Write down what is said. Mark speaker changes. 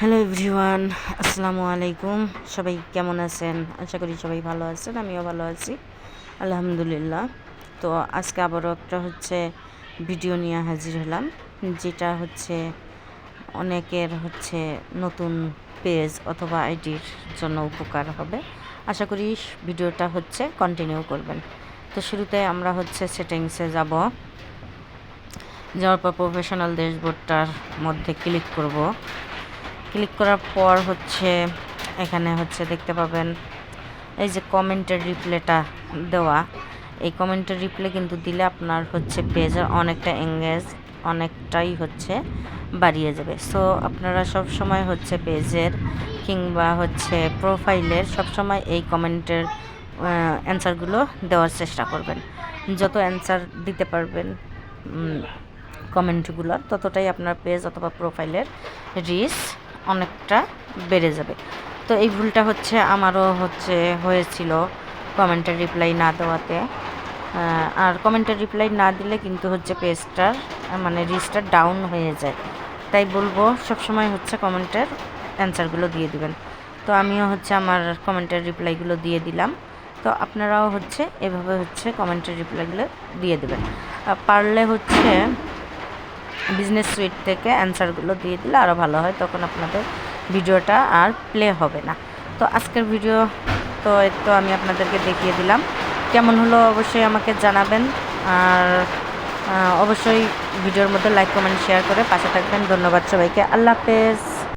Speaker 1: Hello everyone আসসালামু আলাইকুম। সবাই কেমন আছেন? আশা করি সবাই ভালো আছেন, আমিও ভালো আছি। আলহামদুলিল্লাহ। তো আজকে আবারও একটা হচ্ছে ভিডিও নিয়ে হাজির হলাম, যেটা হচ্ছে অনেকের হচ্ছে নতুন পেজ অথবা আইডির জন্য উপকার হবে। আশা করি ভিডিওটা হচ্ছে কন্টিনিউ করবেন। তো শুরুতে আমরা হচ্ছে সেটিংসে যাব। যাওয়ার পর প্রফেশনাল ড্যাশবোর্ডটার মধ্যে ক্লিক করব। ক্লিক করার পর হচ্ছে এখানে হচ্ছে দেখতে পাবেন, এই যে কমেন্টের রিপ্লেটা দেওয়া। এই কমেন্টের রিপ্লে কিন্তু দিলে আপনার হচ্ছে পেজের অনেকটা এঙ্গেজ অনেকটাই হচ্ছে বাড়িয়ে যাবে। সো আপনারা সব সময় হচ্ছে পেজের কিংবা হচ্ছে প্রোফাইলের সব সময় এই কমেন্টের অ্যান্সারগুলো দেওয়ার চেষ্টা করবেন। যত অ্যান্সার দিতে পারবেন কমেন্টগুলোর ততটাই আপনার পেজ অথবা প্রোফাইলের রিস অনেকটা বেড়ে যাবে। তো এই ভুলটা হচ্ছে, আমারও হচ্ছে হয়েছিল কমেন্টের রিপ্লাই না দেওয়াতে। আর কমেন্টের রিপ্লাই না দিলে কিন্তু হচ্ছে পেজটার মানে রিচটা ডাউন হয়ে যায়। তাই বলব, সবসময় হচ্ছে কমেন্টের অ্যান্সারগুলো দিয়ে দিবেন। তো আমিও হচ্ছে আমার কমেন্টের রিপ্লাইগুলো দিয়ে দিলাম। তো আপনারাও হচ্ছে এভাবে হচ্ছে কমেন্টের রিপ্লাইগুলো দিয়ে দেবেন। পারলে হচ্ছে বিজনেস সুইট থেকে অ্যান্সারগুলো দিয়ে দিলে আরও ভালো হয়, তখন আপনাদের ভিডিওটা আর প্লে হবে না। তো আজকের ভিডিও তো তো আমি আপনাদেরকে দেখিয়ে দিলাম। কেমন হলো অবশ্যই আমাকে জানাবেন। আর অবশ্যই ভিডিওর মধ্যে লাইক কমেন্ট শেয়ার করে পাশে থাকবেন। ধন্যবাদ সবাইকে। আল্লাহ হাফেজ।